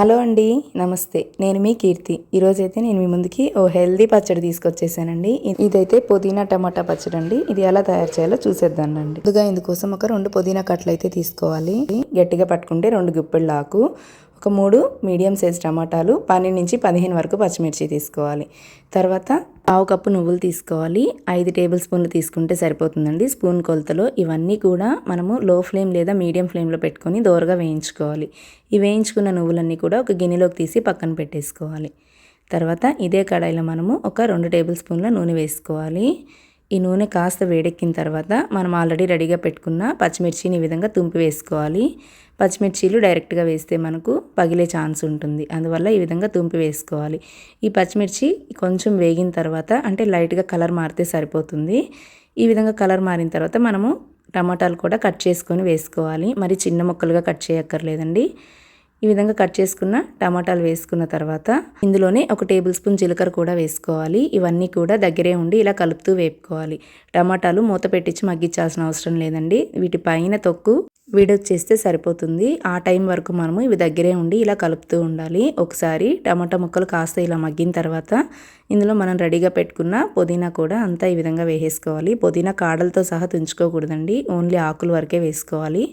Hello అండి నమస్తే. నేను మీ కీర్తి. ఈరోజైతే నేను మీ ముందుకి ఓ హెల్దీ పచ్చడి తీసుకొచ్చేసానండి. ఇదైతే పుదీనా టమాటా పచ్చడి అండి ఇది ఎలా తయారు చేయాలో చూసేద్దానండి ముందుగా ఇందుకోసం ఒక రెండు పుదీనా కట్టలు అయితే తీసుకోవాలి. గట్టిగా పట్టుకుంటే రెండు గుప్పెళ్ళ ఆకు ఒక మూడు మీడియం సైజ్ టమాటాలు పన్నెండు నుంచి పదిహేను వరకు పచ్చిమిర్చి తీసుకోవాలి. తర్వాత పావు కప్పు నువ్వులు తీసుకోవాలి. ఐదు టేబుల్ స్పూన్లు తీసుకుంటే సరిపోతుందండి. స్పూన్ కొలతలో ఇవన్నీ కూడా మనము లో ఫ్లేమ్ లేదా మీడియం ఫ్లేమ్లో పెట్టుకొని దోరగా వేయించుకోవాలి. ఈ వేయించుకున్న నువ్వులన్నీ కూడా ఒక గిన్నెలోకి తీసి పక్కన పెట్టేసుకోవాలి. తర్వాత ఇదే కడాయిలో మనము ఒక రెండు టేబుల్ స్పూన్ల నూనె వేసుకోవాలి. ఈ నూనె కాస్త వేడెక్కిన తర్వాత మనం ఆల్రెడీ రెడీగా పెట్టుకున్న పచ్చిమిర్చిని ఈ విధంగా తుంపి వేసుకోవాలి. పచ్చిమిర్చీలు డైరెక్ట్గా వేస్తే మనకు పగిలే ఛాన్స్ ఉంటుంది. అందువల్ల ఈ విధంగా తుంపి వేసుకోవాలి. ఈ పచ్చిమిర్చి కొంచెం వేగిన తర్వాత అంటే లైట్గా కలర్ మారితే సరిపోతుంది. ఈ విధంగా కలర్ మారిన తర్వాత మనము టమాటాలు కూడా కట్ చేసుకొని వేసుకోవాలి. మరి చిన్న ముక్కలుగా కట్ చేయక్కర్లేదండి. ఈ విధంగా కట్ చేసుకున్న టమాటాలు వేసుకున్న తర్వాత ఇందులోనే ఒక టేబుల్ స్పూన్ జీలకర్ర కూడా వేసుకోవాలి. ఇవన్నీ కూడా దగ్గరే ఉండి ఇలా కలుపుతూ వేపుకోవాలి. టమాటాలు మూత పెట్టించి మగ్గించాల్సిన అవసరం లేదండి. వీటి పైన తొక్కు వీడొచ్చేస్తే సరిపోతుంది. ఆ టైం వరకు మనము ఇవి దగ్గరే ఉండి ఇలా కలుపుతూ ఉండాలి. ఒకసారి టమాటా ముక్కలు కాస్త ఇలా మగ్గిన తర్వాత ఇందులో మనం రెడీగా పెట్టుకున్న పుదీనా కూడా అంతా ఈ విధంగా వేసేసుకోవాలి. పుదీనా కాడలతో సహా తుంచుకోకూడదండి. ఓన్లీ ఆకులు వరకే వేసుకోవాలి.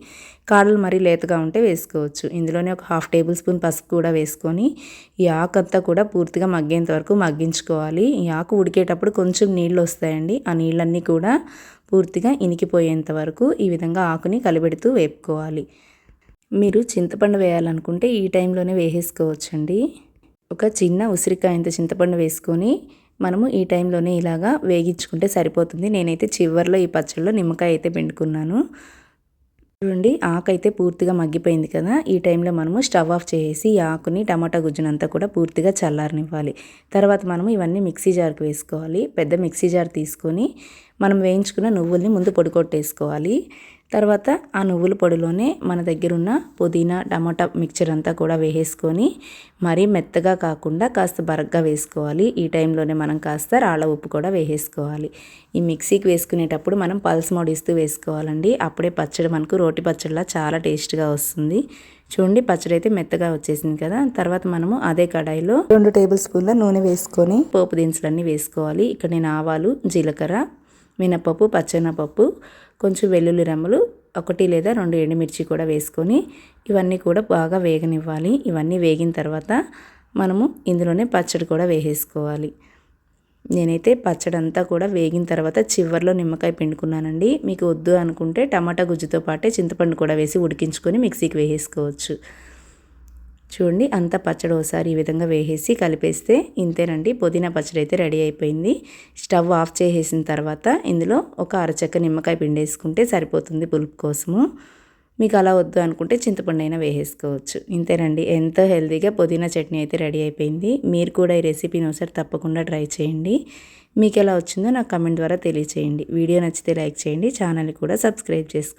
కాడలు మరీ లేతగా ఉంటే వేసుకోవచ్చు. ఇందులోనే ఒక హాఫ్ టేబుల్ స్పూన్ పసుపు కూడా వేసుకొని ఈ ఆకు అంతా కూడా పూర్తిగా మగ్గేంత వరకు మగ్గించుకోవాలి. ఈ ఆకు ఉడికేటప్పుడు కొంచెం నీళ్ళు వస్తాయండి. ఆ నీళ్ళన్నీ కూడా పూర్తిగా ఇనికిపోయేంత వరకు ఈ విధంగా ఆకుని కలబెడుతూ వేపుకోవాలి. మీరు చింతపండు వేయాలనుకుంటే ఈ టైంలోనే వేసేసుకోవచ్చండి. ఒక చిన్న ఉసిరికాయంత చింతపండు వేసుకొని మనము ఈ టైంలోనే ఇలాగా వేగించుకుంటే సరిపోతుంది. నేనైతే చివరిలో ఈ పచ్చళ్ళలో నిమ్మకాయ అయితే పిండుకున్నాను. చూడండి ఆకు అయితే పూర్తిగా మగ్గిపోయింది కదా. ఈ టైంలో మనము స్టవ్ ఆఫ్ చేసి ఈ ఆకుని టమాటా గుజ్జునంతా కూడా పూర్తిగా చల్లారనివ్వాలి. తర్వాత మనము ఇవన్నీ మిక్సీ జార్కి వేసుకోవాలి. పెద్ద మిక్సీ జార్ తీసుకొని మనం వేయించుకున్న నువ్వుల్ని ముందు పొడి కొట్టేసుకోవాలి. తర్వాత ఆ నువ్వుల పొడిలోనే మన దగ్గర ఉన్న పుదీనా టమాటా మిక్చర్ అంతా కూడా వేసేసుకొని మరీ మెత్తగా కాకుండా కాస్త బరగ్గా వేసుకోవాలి. ఈ టైంలోనే మనం కాస్త రాళ్ళ ఉప్పు కూడా వేసేసుకోవాలి. ఈ మిక్సీకి వేసుకునేటప్పుడు మనం పల్స్ మోడిస్తూ వేసుకోవాలండి. అప్పుడే పచ్చడి మనకు రోటి పచ్చడిలా చాలా టేస్ట్గా వస్తుంది. చూడండి పచ్చడి అయితే మెత్తగా వచ్చేసింది కదా. తర్వాత మనము అదే కడాయిలో రెండు టేబుల్ స్పూన్ల నూనె వేసుకొని పోపు దినుసులన్నీ వేసుకోవాలి. ఇక్కడ నేను ఆవాలు జీలకర్ర మినపప్పు పచ్చెనపప్పు కొంచెం వెల్లుల్లి రెమ్మలు ఒకటి లేదా రెండు ఎండుమిర్చి కూడా వేసుకొని ఇవన్నీ కూడా బాగా వేగనివ్వాలి. ఇవన్నీ వేగిన తర్వాత మనము ఇందులోనే పచ్చడి కూడా వేసేసుకోవాలి. నేనైతే పచ్చడి అంతా కూడా వేగిన తర్వాత చివరిలో నిమ్మకాయ పిండుకున్నానండి. మీకు వద్దు అనుకుంటే టమాటా గుజ్జుతో పాటే చింతపండు కూడా వేసి ఉడికించుకొని మిక్సీకి వేసేసుకోవచ్చు. చూడండి అంత పచ్చడి ఒకసారి ఈ విధంగా వేసేసి కలిపేస్తే ఇంతేనండి. పుదీనా పచ్చడి అయితే రెడీ అయిపోయింది. స్టవ్ ఆఫ్ చేసేసిన తర్వాత ఇందులో ఒక అరచక్క నిమ్మకాయ పిండేసుకుంటే సరిపోతుంది పులుపు కోసము. మీకు అలా వద్దు అనుకుంటే చింతపండు అయినా వేసేసుకోవచ్చు. ఇంతేనండి. ఎంతో హెల్తీగా పుదీనా చట్నీ అయితే రెడీ అయిపోయింది. మీరు కూడా ఈ రెసిపీని ఒకసారి తప్పకుండా ట్రై చేయండి. మీకు ఎలా వచ్చిందో నాకు కమెంట్ ద్వారా తెలియచేయండి. వీడియో నచ్చితే లైక్ చేయండి. ఛానల్ని కూడా సబ్స్క్రైబ్ చేసుకోండి.